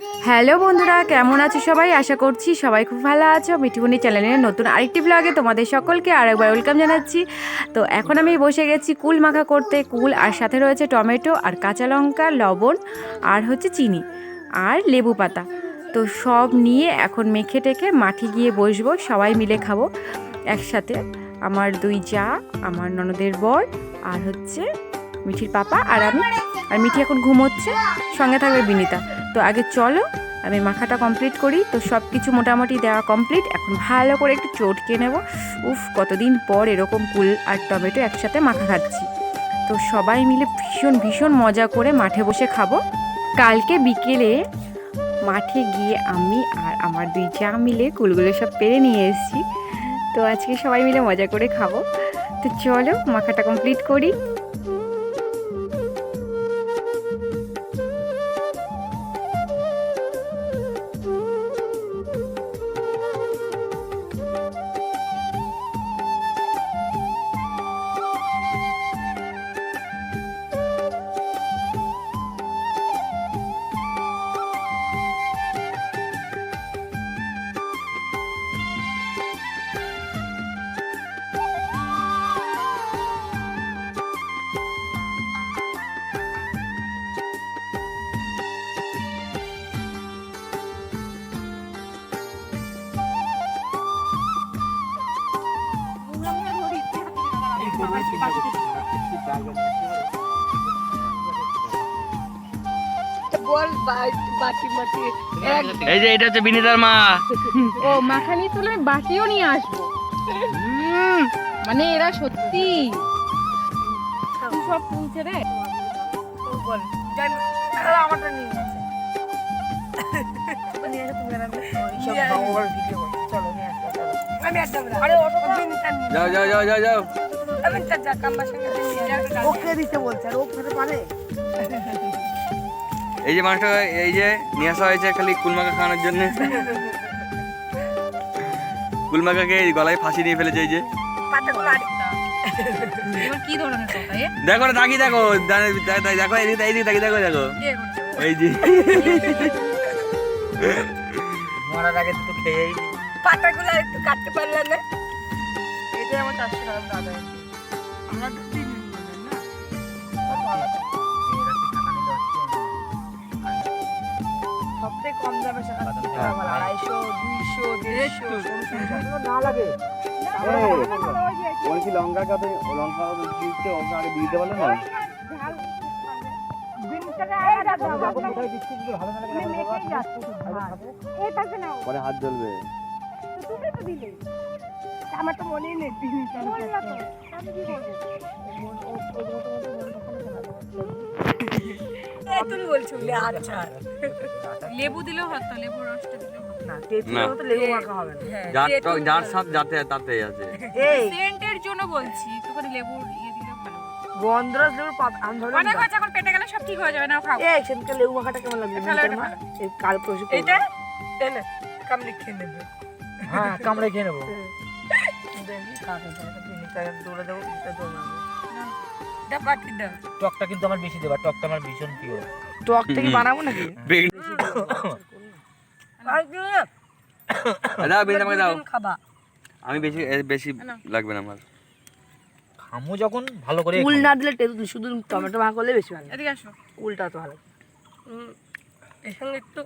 Hello বন্ধুরা, কেমন আছো সবাই? আশা করছি সবাই খুব ভালো আছো। মিঠুমনি চ্যানেলের নতুন আরেকটি ব্লগে তোমাদের সকলকে আরেকবার ওয়েলকাম জানাচ্ছি। তো এখন আমি বসে গেছি কুল মাখা করতে। কুল, আর সাথে রয়েছে টমেটো, আর কাঁচা লঙ্কা, লবণ, আর হচ্ছে চিনি, আর লেবু পাতা। তো সব নিয়ে এখন মেখে টেখে মাঠে গিয়ে বসবো, সবাই মিলে খাব। একসাথে আমার দুই যা, আমার ননদের বর, আর হচ্ছে মিঠির পাপা, আর আমি। আর মিঠি এখন ঘুমোচ্ছে, সঙ্গে থাকবে বিনিতা। তো আগে চলো, আমি মাখাটা কমপ্লিট করি। তো সব কিছু মোটামুটি দেওয়া কমপ্লিট এখন ভালো করে একটু চটকে নেব। উফ, কতদিন পর এরকম কুল আর টমেটো একসাথে মাখা খাচ্ছি। তো সবাই মিলে ভীষণ ভীষণ মজা করে মাঠে বসে খাব। কালকে বিকেলে মাঠে গিয়ে আমি আর আমার দুই চা মিলে কুলগুলো সব পেরে নিয়ে এসেছি। তো আজকে সবাই মিলে মজা করে খাব। তো চলো, মাখাটা কমপ্লিট করি। এই যে এটা হচ্ছে বিনিতার মা। ও মাখানি তুলে বাটিও নিয়ে আসব। মানে এরা সত্যি। সব তুলছে রে। আমারটা নিয়ে যাও যাও যাও যাও যাও। আমি তো যা কাম্বার সঙ্গে ওকে দিতে বলছে আর ও খেতে পারে? এই যে মানুষটা এই যে নিয়ে আসা হয়েছে খালি কুলমাকা খাওয়ানোর জন্য। কুলমাকাকে এই গলায় ফাঁসি নিয়ে ফেলেছে এই যে। দেখো না তাকি দেখো দেখো এইদিকে এইদিকে তাকি দেখো দেখো। এই যে। মরার আগে তো খেয়েই পাতাগুলো একটু কাটতে পারলে না? এটাই আমার চারশো টাকা দাদা। তো আড়াইশো দুইশো না লাগে বলছি লঙ্কার কথা লঙ্কা দিচ্ছে ওকে আগে দিতে পারলে না পরে হাত জ্বলবে আমার তো মনেই নেই তুমি বলছো আচ্ছা। লেবু দিলেও হতো লেবুর রসটা দিলেও না না। তো লেবু মাখা হবে না। যার যার সাথে যাতে তাতে আছে। এই। সেন্টের জন্য বলছি লেবুর ইয়ে দিলেও ভালো। হতো। গন্ধরাজ লেবুর পাতা আমি ধরে অনেক হয়েছে এখন পেটে গেলে সব ঠিক হয়ে যাবে না খাও। এই সেদিনকে লেবু মাখাটা কেমন। এই কাল পরশু এনে কামড়ে খেয়ে নেবে। হ্যাঁ কামড়ে খেয়ে নেব। টকটা কিন্তু আমার বেশি দেবা টকটা আমার ভীষণ প্রিয়। টক থেকে বানাবো নাকি? দাও বিনিতা আমাকে দাও। আমি বেশি বেশি লাগবে না আমার। খামু যখন ভালো করে কুল না দিলে শুধু টমেটো মাখা করলে বেশি ভালো। এদিকে আসো। কুলটা তো ভালো। এর সঙ্গে একটু